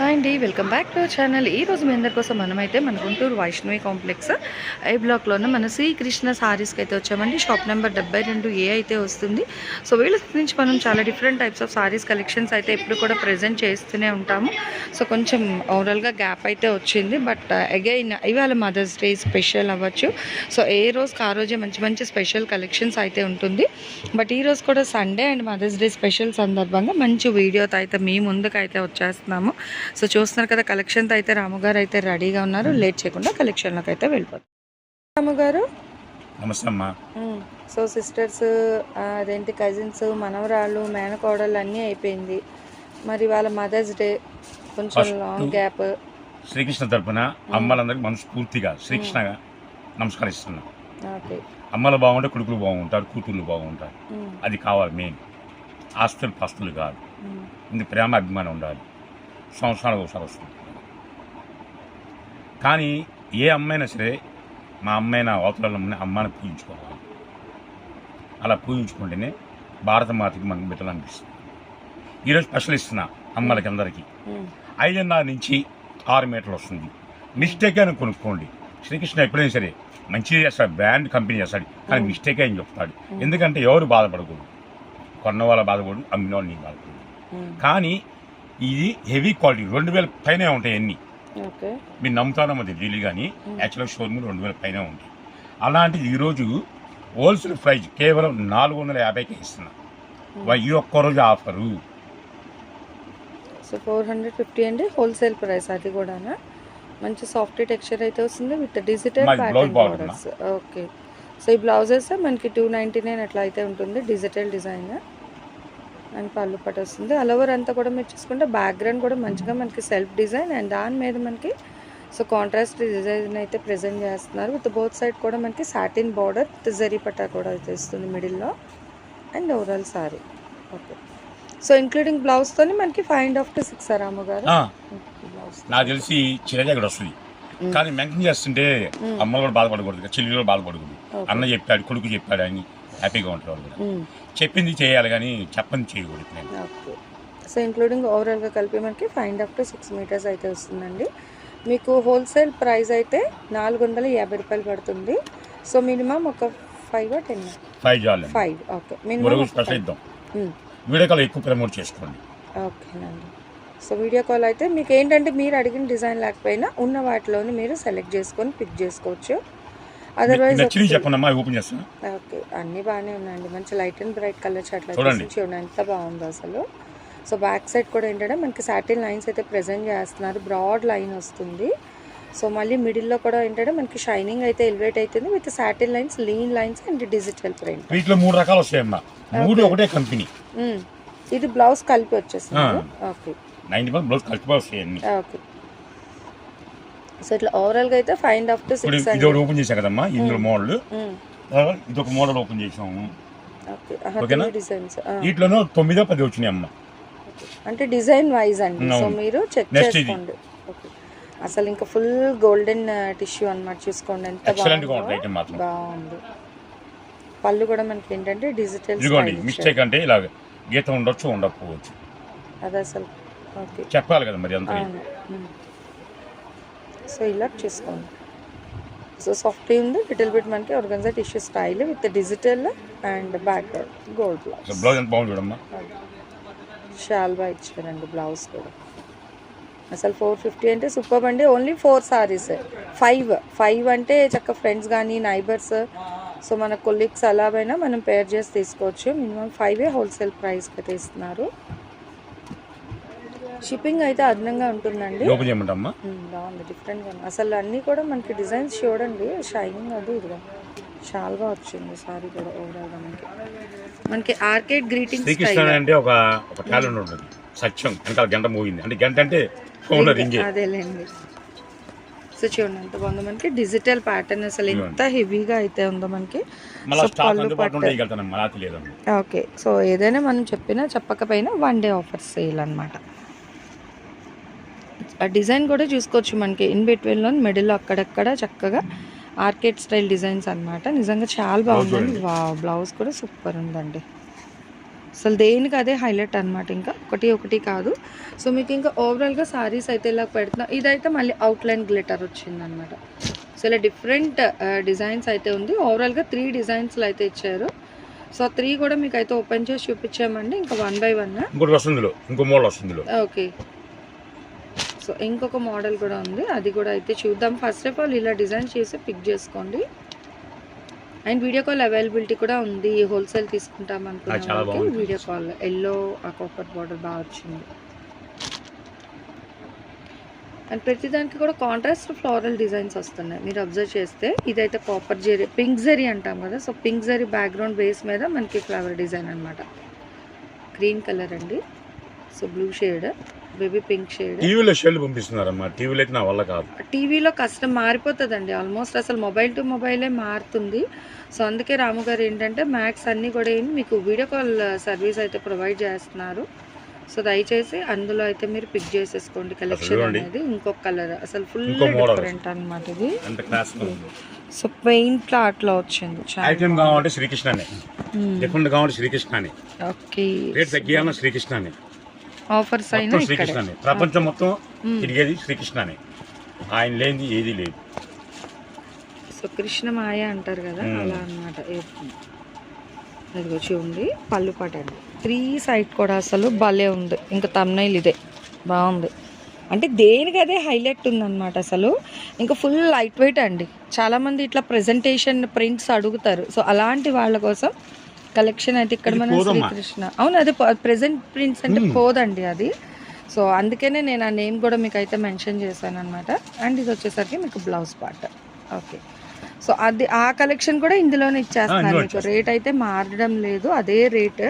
Hi అండి welcome back to channel. ఈ రోజు మీ అందరి కోసం మనమైతే మన గుంటూరు వైష్ణవి కాంప్లెక్స్ ఐ బ్లాక్లోనే మన శ్రీకృష్ణ సారీస్కి అయితే వచ్చామండి. షాప్ నెంబర్ డెబ్బై రెండు ఏ అయితే వస్తుంది. సో వీళ్ళ నుంచి మనం చాలా different types of sarees collections అయితే ఎప్పుడు కూడా ప్రజెంట్ చేస్తూనే ఉంటాము. సో కొంచెం ఓవరాల్గా గ్యాప్ అయితే వచ్చింది. బట్ అగైన్ uh, ఇవాళ మదర్స్ డే స్పెషల్ అవ్వచ్చు. సో ఏ రోజుకి ఆ రోజే మంచి మంచి స్పెషల్ కలెక్షన్స్ అయితే ఉంటుంది. బట్ ఈ రోజు కూడా Sunday and mothers day special సందర్భంగా మంచి వీడియోతో అయితే మీ ముందుకు అయితే వచ్చేస్తున్నాము. సో చూస్తున్నారు కదా కలెక్షన్తో అయితే రాముగారు అయితే రెడీగా ఉన్నారు. లేట్ చేయకుండా కలెక్షన్లోకి అయితే వెళ్ళిపోతాం రాముగారు నమస్తే అమ్మా. సో సిస్టర్స్ అదేంటి కజిన్స్ మనవరాళ్ళు మేనకోడళ్ళు అన్నీ అయిపోయింది. మరి వాళ్ళ మదర్స్ డే కొంచెం లాంగ్ గ్యాప్ శ్రీకృష్ణ తరపున అమ్మలందరికీ మనస్ఫూర్తిగా శ్రీకృష్ణగా నమస్కరిస్తున్నా. అమ్మలు బాగుంటే కొడుకులు బాగుంటారు కూతుర్లు బాగుంటారు. అది కావాలి మెయిన్. ఆస్తులు పస్తులు కాదు. ఇది ప్రేమ అభిమానం ఉండాలి. సంవత్సరాలకు ఒకసారి వస్తుంది. కానీ ఏ అమ్మైనా సరే మా అమ్మైనా అవతల అమ్మని పూజించుకోవాలి. అలా పూజించుకుంటేనే భారత మాతకి మనకు బిడ్డలు అనిపిస్తుంది. ఈరోజు స్పెషల్ ఇస్తున్నా అమ్మలకి అందరికీ. ఐదున్నర నుంచి ఆరు మీటర్లు వస్తుంది. మిస్టేక్ అని కొనుక్కోండి. శ్రీకృష్ణ ఎప్పుడైనా సరే మంచిది చేస్తాడు బ్రాండ్ కంపెనీ చేస్తాడు కానీ. మిస్టేక్ అని చెప్తాడు. ఎందుకంటే ఎవరు బాధపడకూడదు. కొన్న వాళ్ళ బాధపడదు అమ్మిన వాళ్ళు బాధపడదు కానీ ఇది హెవీ క్వాలిటీ. రెండు వేల పైనే ఉంటాయి అన్ని. ఓకే. మీరు నమ్ముతారో మరి తెలియదు కానీ. యాక్చువల్గా షోరూమ్ రెండు వేల పైనే ఉంటాయి. అలాంటిది ఈరోజు హోల్సేల్ ప్రైస్ కేవలం నాలుగు వందల యాభైకే ఇస్తున్నా. ఈ ఒక్కరోజు offer. So four hundred fifty అండి హోల్సేల్ ప్రైస్ అది కూడానా? మంచి సాఫ్ట్ టెక్స్చర్ అయితే వస్తుంది with digital pattern borders okay. So ఈ బ్లౌజెస్ మనకి టూ నైంటీ నైన్ అట్లా అయితే ఉంటుంది డిజిటల్ డిజైన్. అండ్ పళ్ళు పట్టు వస్తుంది ఆల్ ఓవర్ అంతా కూడా మీరు చూసుకుంటే బ్యాక్గ్రౌండ్ కూడా మంచిగా మనకి సెల్ఫ్ డిజైన్ అండ్ దాని మీద మనకి సో కాంట్రాస్ట్ డిజైన్ అయితే ప్రెజెంట్ చేస్తున్నారు. విత్ బోత్ సైడ్ కూడా మనకి సాటిన్ బార్డర్ విత్ జరీ పట్టా కూడా అయితే ఇస్తుంది మిడిల్లో and overall saree okay so including బ్లౌజ్తోని మనకి five and half to six Ramu గారు. నాకు తెలిసి చిరజ ఇక్కడ వస్తుంది. Mm. కానీ మెన్షన్ చేస్తుంటే Mm. అమ్మ కూడా బాధపడకూడదు. చెల్లి కూడా బాధపడకూడదు. అన్న చెప్పాడు కొడుకు చెప్పాడు అని. హ్యాపీగా ఉంటారు. చెప్పింది చేయాలి కానీ చెప్పని చేయకూడదు నేను. ఓకే. సో ఇంక్లూడింగ్ ఓవరాల్గా కలిపి మనకి five and half to six meters అయితే వస్తుందండి. మీకు హోల్సేల్ ప్రైస్ అయితే నాలుగు వందల యాభై రూపాయలు పడుతుంది. సో మినిమం ఒక five ten five five okay minimum video call ఎక్కువ ప్రమోట్ చేసుకోండి. ఓకేనండి సో వీడియో కాల్ అయితే మీకు ఏంటంటే మీరు అడిగిన డిజైన్ లేకపోయినా ఉన్న వాటిలోని మీరు సెలెక్ట్ చేసుకొని పిక్ చేసుకోవచ్చు. అదర్వైజ్ నచ్చింది చెప్పండి అమ్మా ఓపెన్ చేస్తాను ఓకే అన్నీ బాగానే ఉన్నాయండి. మంచి లైట్ అండ్ బ్రైట్ కలర్స్ అట్లా చూడండి. ఎంత బాగుందో అసలు. సో బ్యాక్ సైడ్ కూడా ఏంటంటే మనకి సాటిన్ లైన్స్ అయితే ప్రెజెంట్ చేస్తున్నారు. బ్రాడ్ లైన్ వస్తుంది. సో మళ్ళీ మిడిల్లో కూడా ఏంటంటే మనకి షైనింగ్ అయితే ఎలివేట్ అవుతుంది with satin lines lean lines and digital print వీటిలో మూడు రకాలు వస్తాయమ్మా. మూడు ఒకటే కంపెనీ ఇది బ్లౌజ్ కలిపి వచ్చేస్తుంది. ఓకే నైన్టీ పర్సెంట్ బ్లౌజ్ కలిపి వస్తాయి అన్ని. ఓకే సో ఇట్లా ఓవరాల్గా అయితే five and half to six ఇది ఒకటి ఓపెన్ చేశా కదమ్మా ఇందులో మోడల్. ఇది ఒక మోడల్ ఓపెన్ చేసాము ఓకే ఓకేనా? డిజైన్స్ వీటిలోనూ తొమ్మిదో పది వచ్చినాయి అమ్మ. అంటే డిజైన్ వైజ్ అండి. సో మీరు చెక్. చేసుకోండి. ఓకే అసలు ఇంకా ఫుల్ గోల్డెన్ టిష్యూ అన్నమాట చూసుకోండి. ఎంత గా బాగుందో. పళ్ళు కూడా మనకి ఏంటంటే డిజిటల్ మిస్టేక్ అంటే ఇలాగ గీత ఉండొచ్చు ఉండకపోవచ్చు. అది అసలు ఓకే చెప్పాలి కదా మరి అంత. సో ఇలా చూసుకోండి సో సాఫ్ట్ ఉంది లిటిల్ బిట్ మనకి organza tissue style with digital and back gold blouse blouse ఎంత బాగుంది చూడమ్మా. షాల్వా ఇచ్చారండి బ్లౌజ్ కూడా. అసలు ఫోర్ ఫిఫ్టీ అంటే సూపర్ అండి. Only four sarees five five అంటే చక్క ఫ్రెండ్స్ కానీ నైబర్స్ సో మన కొలీగ్స్ అలాగైనా మనం పేర్ చేసి తీసుకోవచ్చు. మినిమం ఫైవే హోల్సేల్ ప్రైస్కి అయితే ఇస్తున్నారు షిప్పింగ్ అయితే అదనంగా ఉంటుందండి. ఓపెన్ చేయమంటమ్మా ఉమ్, బాగుంది. డిఫరెంట్గా ఉంది. అసలు అన్నీ కూడా మనకి డిజైన్స్ చూడండి. షైనింగ్ అది ఇదిగా. చాలా బాగా వచ్చింది సారీ కూడా ఓవరాల్గా మనకి. మనకి ఆర్కేడ్ గ్రీటింగ్ అంటే ఒక ఒక టాలెంట్ ఉంటుంది. సత్యం. వెనకాల గంట మోగింది. అంటే గంట అంటే ఫోన్ రింగే. అదేలేండి సో చూడండి ఎంత బాగుందో మనకి. డిజిటల్ ప్యాటర్న్ అసలు ఎంత హెవీగా అయితే ఉందో మనకి. ఓకే సో ఏదైనా మనం చెప్పినా చెప్పకపోయినా వన్ డే ఆఫర్ సేల్ అనమాట ఆ డిజైన్ కూడా చూసుకోవచ్చు మనకి. ఇన్ బిట్వీన్లో మిడిల్ అక్కడక్కడ చక్కగా ఆర్కేడ్ స్టైల్ డిజైన్స్ అన్నమాట. నిజంగా చాలా బాగుందండి. వా బ్లౌజ్ కూడా సూపర్ ఉందండి. అసలు దేనికి అదే హైలైట్ అన్నమాట ఇంకా. ఒకటి ఒకటి కాదు. సో మీకు ఇంకా ఓవరాల్గా సారీస్ అయితే ఇలా పెడుతున్నా. ఇదైతే మళ్ళీ అవుట్లైన్ గ్లిటర్ వచ్చిందనమాట సో ఇలా డిఫరెంట్ డిజైన్స్ అయితే ఉంది. ఓవరాల్గా త్రీ డిజైన్స్లో అయితే ఇచ్చారు. సో త్రీ కూడా మీకు అయితే ఓపెన్ చేసి చూపించామండి. ఇంకా వన్ బై వన్ ఇంకోటి ఇంకో మోడల్ వస్తుందిలో ఓకే సో ఇంకొక మోడల్ కూడా ఉంది. అది కూడా అయితే చూద్దాం. ఫస్ట్ ఆఫ్ ఆల్ ఇలా డిజైన్ చేసి పిక్ చేసుకోండి. అండ్ వీడియో కాల్ అవైలబిలిటీ కూడా ఉంది. హోల్సేల్ తీసుకుంటాం బాగుంది. వీడియో కాల్ ఎల్లో ఆ కాపర్ బార్డర్ బాగా వచ్చింది. అండ్ ప్రతిదానికి కూడా కాంట్రాస్ట్ ఫ్లోరల్ డిజైన్స్ వస్తున్నాయి. మీరు అబ్జర్వ్ చేస్తే ఇదైతే కాపర్ జెరీ పింక్ జెరీ అంటాం కదా. So pink zari background base మీద మనకి ఫ్లవర్ డిజైన్ అన్నమాట. గ్రీన్ కలర్ అండి. So blue shade baby pink shade. టీవీలో షెల్ పంపిస్తున్నారమ్మా. టీవీలో అయితే నా వల్ల కాదు. టీవీలో కష్టం మారిపోతుందండి. ఆల్మోస్ట్ అసలు మొబైల్ టు మొబైలే మారుతుంది. సో అందుకే రాము గారు ఏంటంటే మ్యాక్స్ అన్నీ కూడా ఏంటి మీకు వీడియో కాల్ సర్వీస్ అయితే ప్రొవైడ్ చేస్తున్నారు. సో దయచేసి అందులో అయితే మీరు పిక్ చేసేసుకోండి. కలెక్షన్. అనేది ఇంకొక కలర్ అసలు ఫుల్ డిఫరెంట్ అనమాట ఇది. సో పెయింట్ అట్లా వచ్చింది ఐటమ్ కావాలంటే శ్రీకృష్ణనే. డిఫరెంట్ కావాలంటే శ్రీకృష్ణనే. ఓకే రేట్ తగ్గియాలన్నా శ్రీకృష్ణనే. ఆఫర్స్ అయినా శ్రీకృష్ణనే. ప్రపంచం మొత్తం. తిరిగేది శ్రీకృష్ణనే. ఆయన లేనిది ఏది లేదు. సో కృష్ణమాయ అంటారు కదా. అలా అనమాట అదిగో చూడండి పళ్ళు పట్టండి. త్రీ సైడ్ కూడా అసలు భలే ఉంది. ఇంకా తమ్నైల్ ఇదే. బాగుంది. అంటే దేనికి అదే హైలైట్ ఉందన్నమాట అసలు. ఇంకా ఫుల్ లైట్ వెయిట్ అండి చాలామంది ఇట్లా ప్రెజెంటేషన్ ప్రింట్స్ అడుగుతారు. సో అలాంటి వాళ్ళ కోసం కలెక్షన్ అయితే ఇక్కడ మన. శ్రీకృష్ణ. అవును అదే ప్రెజెంట్ ప్రింట్స్ అంటే మ్మ్. పోదండి అది. సో అందుకనే నేను ఆ నేమ్ కూడా మీకు అయితే మెన్షన్ చేశాను అనమాట అండ్ ఇది వచ్చేసరికి మీకు బ్లౌజ్ పార్ట్ ఓకే సో అది ఆ కలెక్షన్ కూడా ఇందులోనే ఇచ్చేస్తున్నారు ఇందులో మీకు రేట్ అయితే మారడం లేదు అదే రేట్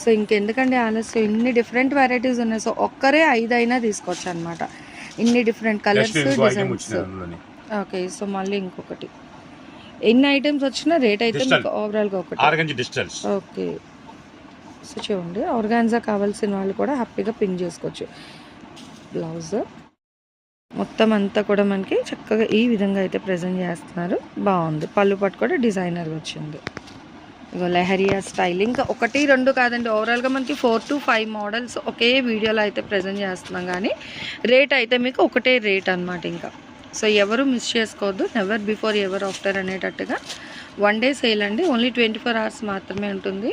సో ఇంకెందుకండి ఆలస్యం ఇన్ని డిఫరెంట్ వెరైటీస్ ఉన్నాయి. సో ఒక్కరే ఐదు అయినా తీసుకోవచ్చు అనమాట ఇన్ని different colours designs okay so మళ్ళీ ఇంకొకటి. ఎన్ని ఐటమ్స్ వచ్చినా రేట్ అయితే. మీకు ఓవరాల్గా ఒకటి. ఆరగంజి డిజిటల్స్ ఓకే సో చూడండి. ఆర్గాన్జా కావాల్సిన వాళ్ళు కూడా హ్యాపీగా పిన్ చేసుకోవచ్చు. బ్లౌజ్ మొత్తం అంతా కూడా మనకి చక్కగా ఈ విధంగా అయితే ప్రజెంట్ చేస్తున్నారు. బాగుంది. పళ్ళు పట్టు కూడా డిజైనర్ వచ్చింది. ఇగో లెహరియా స్టైల్. ఇంకా ఒకటి రెండు కాదండి. ఓవరాల్గా మనకి ఫోర్ టు ఫైవ్ మోడల్స్ ఒకే వీడియోలో అయితే ప్రజెంట్ చేస్తున్నాం. కానీ రేట్ అయితే మీకు ఒకటే రేట్ అన్నమాట ఇంకా. సో ఎవరు మిస్ చేసుకోవద్దు నెవర్ బిఫోర్ ఎవర్ ఆఫ్టర్ అనేటట్టుగా. వన్ డే సేల్ అండి ఓన్లీ ట్వంటీ ఫోర్ అవర్స్ మాత్రమే ఉంటుంది.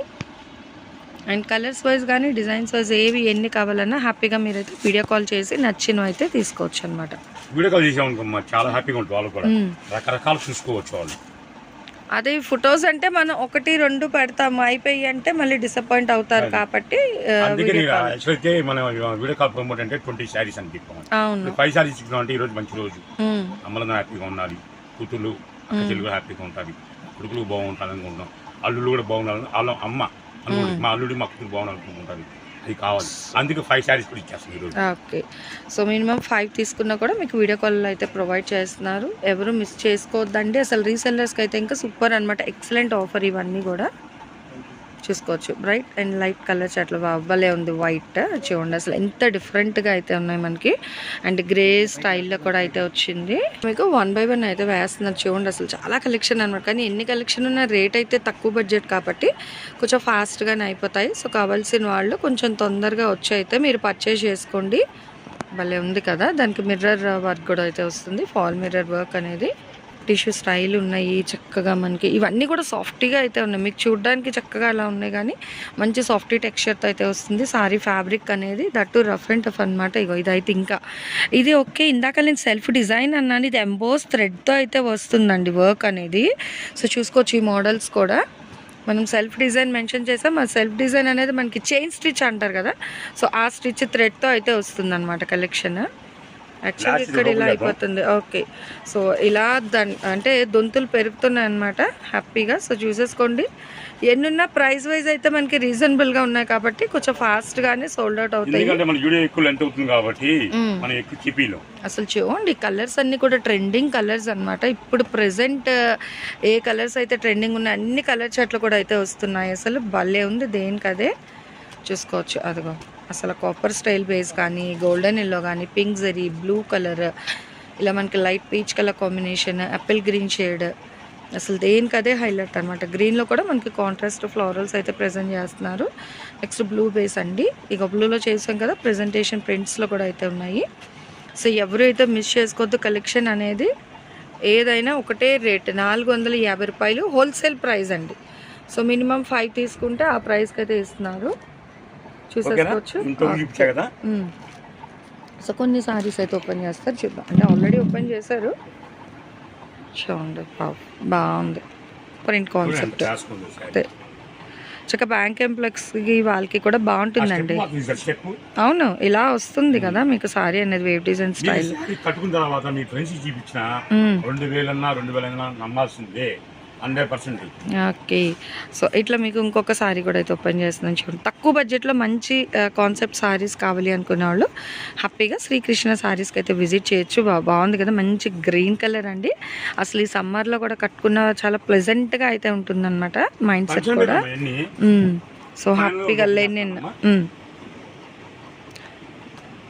అండ్ కలర్స్ వైజ్ కానీ డిజైన్స్ వైజ్ ఏవి ఎన్ని కావాలన్నా హ్యాపీగా మీరైతే వీడియో కాల్ చేసి నచ్చినవి అయితే తీసుకోవచ్చు అనమాట వీడియో కాల్ చాలా హ్యాపీగా ఉంటుంది వాళ్ళు కూడా. రకరకాలు చూసుకోవచ్చు వాళ్ళు. అదే ఫొటోస్ అంటే మనం ఒకటి రెండు పెడతాము. అయిపోయి అంటే మళ్ళీ డిసప్పాయింట్ అవుతారు. కాబట్టి మనం వీడియో కాల్ ప్రమోట్ అంటే ట్వంటీ శారీస్ అని చెప్పాము అవును. ఫైవ్ శారీస్ ఇచ్చినాం అంటే ఈ రోజు మంచి రోజు. హ్యాపీగా ఉండాలి. కూతుళ్ళు అక్క మ్మ్. చెల్లు హ్యాపీగా ఉంటుంది కొడుకులు బాగుంటారు అనుకుంటాం అల్లుళ్ళు కూడా బాగుండాలని వాళ్ళ అమ్మ అనుకుంటుంది. మా అల్లుడి మా కూతురు బాగుండాలనుకుంటుంది అది కావాలి. అందుకే ఫైవ్ శారీస్ కూడా ఇచ్చేస్తాం ఈరోజు. ఓకే. సో మినిమం ఫైవ్ తీసుకున్నా కూడా మీకు వీడియో కాల్ అయితే ప్రొవైడ్ చేస్తున్నారు. ఎవరు మిస్ చేసుకోవద్దండి. అసలు రీసెల్లర్స్కి అయితే ఇంకా సూపర్ అనమాట ఎక్సలెంట్ ఆఫర్ ఇవన్నీ కూడా. చూసుకోవచ్చు. బ్రైట్ అండ్ లైట్ కలర్స్ అట్లా అవ్వలే ఉంది వైట్ చూడండి. అసలు ఎంత డిఫరెంట్గా అయితే ఉన్నాయి మనకి. అండ్ గ్రే స్టైల్లో కూడా అయితే వచ్చింది. మీకు వన్ బై వన్ అయితే వేస్తున్నారు చూడండి. అసలు చాలా కలెక్షన్ అనమాట కానీ ఎన్ని కలెక్షన్ ఉన్న రేట్ అయితే తక్కువ బడ్జెట్ కాబట్టి కొంచెం ఫాస్ట్గానే అయిపోతాయి. సో కావాల్సిన వాళ్ళు కొంచెం తొందరగా వచ్చి అయితే మీరు పర్చేజ్ చేసుకోండి. భలే ఉంది కదా. దానికి మిర్రర్ వర్క్ కూడా అయితే వస్తుంది. ఫాల్ మిర్రర్ వర్క్ అనేది. టిష్యూ స్టైల్ ఉన్నాయి చక్కగా మనకి. ఇవన్నీ కూడా సాఫ్టీగా అయితే ఉన్నాయి. మీకు చూడడానికి చక్కగా అలా ఉన్నాయి కానీ మంచి సాఫ్టీ టెక్స్చర్తో అయితే వస్తుంది. సారీ ఫ్యాబ్రిక్ అనేది దట్టు రఫ్ అండ్ టఫ్ అనమాట ఇగో ఇదైతే ఇంకా. ఇది ఓకే. ఇందాక నేను సెల్ఫ్ డిజైన్ అన్నాను. ఇది ఎంబోస్ థ్రెడ్తో అయితే వస్తుందండి వర్క్ అనేది. సో చూసుకోవచ్చు ఈ మోడల్స్ కూడా. మనం సెల్ఫ్ డిజైన్ మెన్షన్ చేసాం. ఆ సెల్ఫ్ డిజైన్ అనేది మనకి చైన్ స్టిచ్ అంటారు కదా. సో ఆ స్టిచ్ థ్రెడ్తో అయితే వస్తుంది అనమాట కలెక్షన్. యాక్చువల్లీ Last ఇక్కడ ఇలా అయిపోతుంది. ఓకే సో ఇలా అంటే దొంతులు పెరుగుతున్నాయి అనమాట హ్యాపీగా సో చూసేసుకోండి ఎన్నున్నా ప్రైస్ వైజ్ అయితే మనకి రీజనబుల్గా ఉన్నాయి కాబట్టి కొంచెం ఫాస్ట్గానే సోల్డ్ అవుట్ అవుతాయి. కాబట్టి చిపీలో అసలు చూడండి కలర్స్ అన్నీ కూడా ట్రెండింగ్ కలర్స్ అన్నమాట. ఇప్పుడు ప్రెసెంట్ ఏ కలర్స్ అయితే ట్రెండింగ్ ఉన్నాయి అన్ని కలర్ చెట్లు కూడా అయితే వస్తున్నాయి. అసలు భలే ఉంది దేనికి అదే చూసుకోవచ్చు. అదిగో. అసలు కాపర్ స్టైల్ బేస్ కానీ గోల్డెన్ ఎల్లో కానీ పింక్ జరీ బ్లూ కలర్ ఇలా మనకి light peach colour combination apple green shade అసలు దేనికదే హైలైట్ అనమాట గ్రీన్లో కూడా మనకి కాంట్రాస్ట్ ఫ్లోరల్స్ అయితే ప్రజెంట్ చేస్తున్నారు. నెక్స్ట్ బ్లూ బేస్ అండి. ఇక బ్లూలో చేసాం కదా ప్రజెంటేషన్ ప్రింట్స్లో కూడా అయితే ఉన్నాయి. సో ఎవరు అయితే మిస్ చేసుకోవద్దు కలెక్షన్ అనేది ఏదైనా ఒకటే రేట్ నాలుగు వందల యాభై రూపాయలు హోల్సేల్ ప్రైస్ అండి. సో మినిమం ఫైవ్ తీసుకుంటే ఆ ప్రైస్కి అయితే ఇస్తున్నారు. చూసేసుకోవచ్చు. ఇంత చూపించా కదా? మ్మ్. సో కొన్ని సారీస్ అయితే ఓపెన్ చేస్తారు. చూద్దాం అంటే ఆల్రెడీ ఓపెన్ చేశారు. చూడండి బాగు బాగుంది. Print concept. అదే. చక్క బ్యాంక్ ఎంప్లాయీస్కి వాళ్ళకి కూడా బాగుంటుందండి. అవును ఇలా వస్తుంది కదా మీకు సారీ అనేది వేవ్ డిజైన్ స్టైల్ కట్టుకున్న తర్వాత మీ ఫ్రెండ్స్ చూపించిన. రెండు వేలన్నా రెండు వేలన్నా నమ్మాల్సిందే. ఓకే. సో ఇట్లా మీకు ఇంకొక సారీ కూడా అయితే ఓపెన్ చేస్తున్నాను చూడండి. తక్కువ బడ్జెట్లో మంచి కాన్సెప్ట్ సారీస్ కావాలి అనుకునే వాళ్ళు హ్యాపీగా శ్రీకృష్ణ సారీస్కి అయితే విజిట్ చేయొచ్చు. బాగుంది కదా. మంచి గ్రీన్ కలర్ అండి. అసలు ఈ సమ్మర్లో కూడా కట్టుకున్న చాలా ప్లెజెంట్గా అయితే ఉంటుందన్నమాట మైండ్ సెట్ కూడా. సో హ్యాపీగా.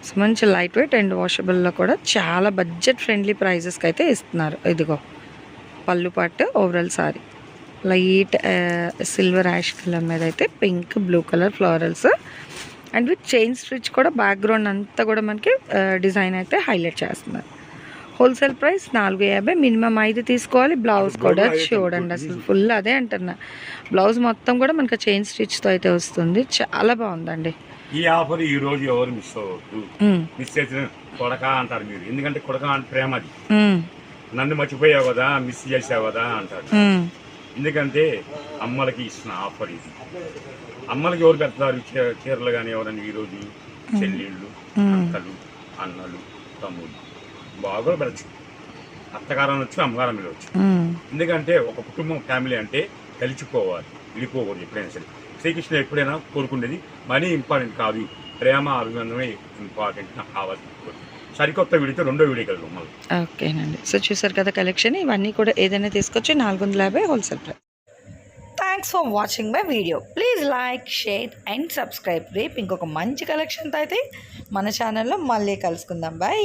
సో మంచి లైట్ వెయిట్ అండ్ వాషబుల్లో కూడా చాలా బడ్జెట్ ఫ్రెండ్లీ ప్రైజెస్కి అయితే ఇస్తున్నారు. ఇదిగో. పళ్ళు పాటు overall saree light silver ash colour మీద అయితే pink blue colour florals and with chain stitch కూడా బ్యాక్గ్రౌండ్ అంతా కూడా మనకి డిజైన్ అయితే హైలైట్ చేస్తున్నారు. హోల్సేల్ ప్రైస్ నాలుగు యాభై మినిమం ఐదు తీసుకోవాలి. బ్లౌజ్ కూడా చూడండి అసలు ఫుల్ అదే అంటున్నా. బ్లౌజ్ మొత్తం కూడా మనకి చైన్ స్టిచ్తో అయితే వస్తుంది. చాలా బాగుందండి. ఈ ఆఫర్ ఈ రోజు ఎవరు మిస్ అవ్వద్దు. మిస్ చేసిన కొడక అంటారు మీరు. ఎందుకంటే కొడక అంటే ప్రేమ అది. మ్మ్. నన్ను మర్చిపోయావు కదా మిస్ చేసావు కదా అంటారు మ్మ్. ఎందుకంటే అమ్మలకి ఇస్తున్న ఆఫర్ ఇది. అమ్మలకి ఎవరు పెడతారు? చీరలు కానీ ఎవరని ఈరోజు చెల్లెళ్ళు. అక్కలు అన్నలు తమ్ముళ్ళు. బాగా పెడచ్చు. అత్తగారం వచ్చి అమ్మగారం వెళ్ళవచ్చు. ఎందుకంటే ఒక కుటుంబం ఫ్యామిలీ అంటే కలిసిపోవాలి విడిపోకూడదు ఎప్పుడైనా సరే. శ్రీకృష్ణ ఎప్పుడైనా కోరుకునేది మనీ ఇంపార్టెంట్ కాదు. ప్రేమ అభిమానమే ఇంపార్టెంట్ నాకు సరికొత్త వీడితో రెండో వీడియో కలుగుతాం మళ్ళీ. ఓకేనండి. సో చూసారు కదా కలెక్షన్ ఇవన్నీ కూడా ఏదైనా తీసుకొచ్చి నాలుగు వందల యాభై wholesale price. Thanks for watching my video please like share and subscribe రేపు ఇంకొక మంచి కలెక్షన్తో అయితే మన ఛానల్లో మళ్ళీ కలుసుకుందాం. బాయ్